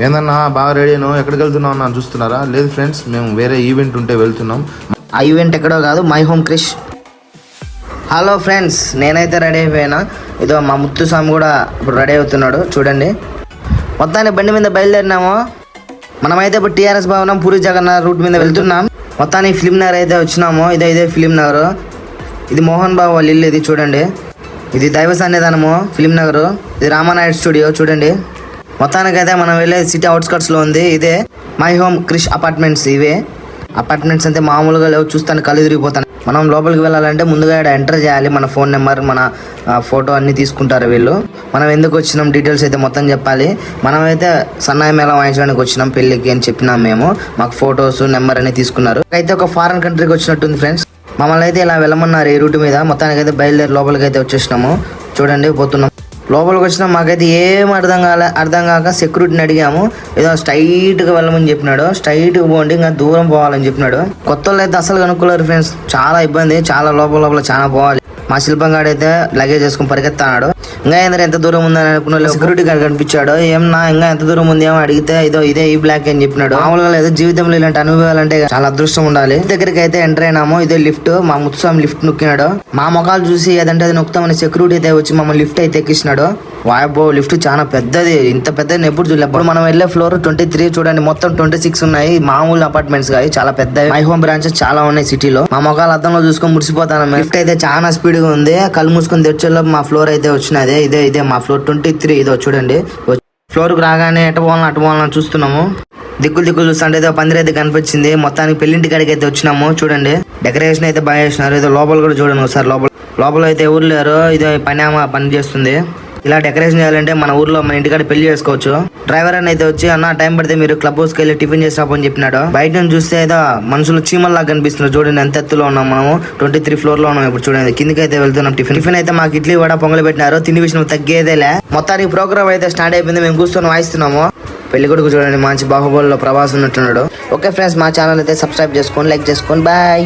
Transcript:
ఏందన్నా బాగా రెడీ అయినా ఎక్కడికి వెళ్తున్నావు అన్న చూస్తున్నారా? లేదు ఫ్రెండ్స్ మేము వేరే ఈవెంట్ ఉంటే వెళ్తున్నాం. ఆ ఈవెంట్ ఎక్కడో కాదు my home Krish. Hello friends నేనైతే రెడీ అయిపోయినా? ఇదో మా ముత్తు స్వామి కూడా ఇప్పుడు రెడీ అవుతున్నాడు చూడండి. మొత్తానికి బండి మీద బయలుదేరినాము. మనమైతే ఇప్పుడు టీఆర్ఎస్ భవనం పూరి జగన్నాథ్ రూట్ మీద వెళ్తున్నాం. మొత్తానికి ఫిలిం నగర్ అయితే వచ్చినాము. ఇదే ఇదే ఫిలిం నగర్ ఇది మోహన్ బాబు వాళ్ళ ఇల్లు ఇది చూడండి. ఇది దైవ సన్నిధానము ఫిలిం నగర్ ఇది రామానాయుడు స్టూడియో చూడండి. మొత్తానికైతే మనం వెళ్ళే సిటీ అవుట్స్కట్స్లో ఉంది. ఇదే మై హోమ్ క్రిష్ అపార్ట్మెంట్స్ ఇవే. అపార్ట్మెంట్స్ అయితే మామూలుగా లేవు చూస్తాను కళ్ళు తిరిగిపోతాను. మనం లోపలికి వెళ్ళాలంటే ముందుగా ఇక్కడ ఎంటర్ చేయాలి. మన ఫోన్ నెంబర్ మన ఫోటో అన్ని తీసుకుంటారు వీళ్ళు. మనం ఎందుకు వచ్చినాం డీటెయిల్స్ అయితే మొత్తం చెప్పాలి. మనమైతే సన్నాయి మేళం వాయించడానికి వచ్చినాం పెళ్ళికి అని చెప్పినాం మేము. మాకు ఫొటోస్ నెంబర్ అన్ని తీసుకున్నారు. అయితే ఒక ఫారెన్ కంట్రీకి వచ్చినట్టుంది ఫ్రెండ్స్. మమ్మల్ని అయితే ఇలా వెళ్ళమన్నారు ఈ రూట్ మీద. మొత్తానికి అయితే బయలుదేరి లోపలికి అయితే వచ్చేసినాము. చూడండి పోతున్నాం. లోపలికి వచ్చినా మాకైతే ఏం అర్థం కాలే అర్థం కాక సెక్యూరిటీని అడిగాము. ఏదో స్ట్రైట్గా వెళ్ళమని చెప్పినాడు. స్ట్రైట్గా పోండి ఇంకా దూరం పోవాలని చెప్పినాడు. కొత్త వాళ్ళు అయితే అసలు కనుక్కోలేరు ఫ్రెండ్స్ చాలా ఇబ్బంది చాలా లోపల లోపల చాలా పోవాలి. మా శిల్పం అయితే లగేజ్ వేసుకుని పరిగెత్తాడు. ఇంకా ఏంద్ర ఎంత దూరం ఉందని అనుకున్న సెక్యూరిటీ గార్డ్ కనిపించాడు. ఏమన్నా ఇంకా ఎంత దూరం ఉంది ఏమో అడిగితే ఇదో ఇదే ఈ బ్లాక్ అని చెప్పినాడు. మామూలుగా లేదు జీవితంలో ఇలాంటి అనుభవాలంటే చాలా అదృష్టం ఉండాలి. దగ్గరికి అయితే ఎంటర్ అయినాము ఇదే లిఫ్ట్. మా ముత్తుస్వామి లిఫ్ట్ నొక్కినాడు. మా మొఖాలు చూసి ఏదంటే అది నొక్కుతామని సెక్యూరిటీ అయితే వచ్చి మమ్మల్ని లిఫ్ట్ అయితే ఎక్కించినాడు. వాయబో లిఫ్ట్ చాలా పెద్దది. ఇంత పెద్దది ఎప్పుడు చూడలేదు ఇప్పుడు మనం వెళ్ళే ఫ్లోర్ ట్వంటీ త్రీ చూడండి. మొత్తం ట్వంటీ సిక్స్ ఉన్నాయి. మామూలు అపార్ట్మెంట్స్ కాదు చాలా పెద్ద మై హోమ్ బ్రాంచెస్ చాలా ఉన్నాయి సిటీలో మా ముఖాలు అద్దంలో చూసుకొని ముడిసిపోతాను లిఫ్ట్ అయితే చాలా స్పీడ్గా ఉంది. కళ్ళు మూసుకొని తెచ్చేలో మా ఫ్లోర్ అయితే వచ్చినది ఇదే ఇదే. మా ఫ్లోర్ ట్వంటీ త్రీ ఇదో చూడండి. ఫ్లోర్కు రాగానే ఎట పోవాలని అటు పోవాలని చూస్తున్నాము. దిక్కులు దిక్కులు చూస్తుంటే ఏదో పందిరి అయితే కనిపించింది. మొత్తానికి పెళ్ళింటి కాడికి అయితే వచ్చినాము. చూడండి. డెకరేషన్ అయితే బాగా చేసినారు. ఏదో లోపల కూడా చూడండి ఒకసారి లోపల. లోపల అయితే ఎవరు లేరు. ఇది పని పని చేస్తుంది. ఇలా డెకరేషన్ చేయాలంటే మన ఊర్లో మన ఇంటికాడ పెళ్ళి చేసుకోవచ్చు. డ్రైవర్ అని అయితే వచ్చి అన్న టైం పడితే మీరు క్లబ్ హౌస్కి వెళ్ళి టిఫిన్ చేసినప్పుడు అని చెప్పినాడు. బయట నుంచి చూస్తే ఏదో మనుషులు చీమల్లా కనిపిస్తున్నారు. చూడండి ఎంత ఎత్తులో ఉన్నాం మనము. ట్వంటీ త్రీ ఫ్లోర్లో ఉన్నాం ఇప్పుడు చూడండి. కిందకి అయితే వెళ్తున్నాం టిఫిన్. టిఫిన్ అయితే మాకు ఇడ్లీ వడ పొంగలు పెట్టినారు. తిండి విషయం తగ్గేదేలే మొత్తానికి ప్రోగ్రామ్ అయితే స్టార్ట్ అయిపోయింది. మేము కూర్చొని వాయిస్తున్నాము. పెళ్ళి కొడుకు చూడండి మంచి బాహుబలిలో ప్రభాస్ ఉన్నట్టున్నాడు. ఓకే ఫ్రెండ్స్ మా ఛానల్ అయితే సబ్స్క్రైబ్ చేసుకోండి లైక్ చేసుకోండి బాయ్.